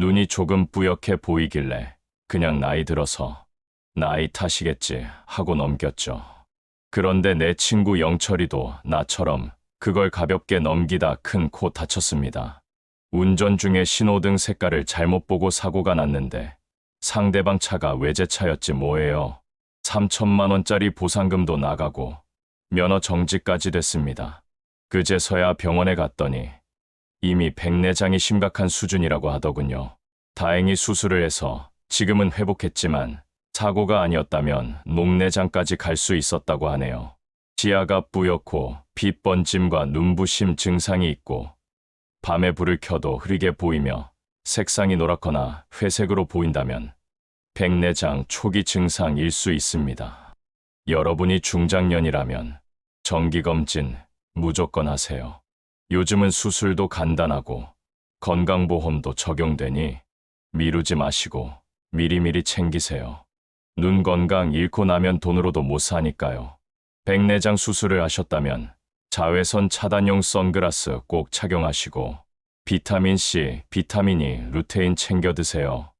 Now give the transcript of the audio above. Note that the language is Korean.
눈이 조금 뿌옇게 보이길래 그냥 나이 들어서 나이 탓이겠지 하고 넘겼죠. 그런데 내 친구 영철이도 나처럼 그걸 가볍게 넘기다 큰 코 다쳤습니다. 운전 중에 신호등 색깔을 잘못 보고 사고가 났는데 상대방 차가 외제차였지 뭐예요. 3천만 원짜리 보상금도 나가고 면허 정지까지 됐습니다. 그제서야 병원에 갔더니 이미 백내장이 심각한 수준이라고 하더군요. 다행히 수술을 해서 지금은 회복했지만 사고가 아니었다면 녹내장까지 갈 수 있었다고 하네요. 지하가 뿌옇고 빛 번짐과 눈부심 증상이 있고 밤에 불을 켜도 흐리게 보이며 색상이 노랗거나 회색으로 보인다면 백내장 초기 증상일 수 있습니다. 여러분이 중장년이라면 정기검진 무조건 하세요. 요즘은 수술도 간단하고 건강보험도 적용되니 미루지 마시고 미리미리 챙기세요. 눈 건강 잃고 나면 돈으로도 못 사니까요. 백내장 수술을 하셨다면 자외선 차단용 선글라스 꼭 착용하시고 비타민 C, 비타민 E, 루테인 챙겨 드세요.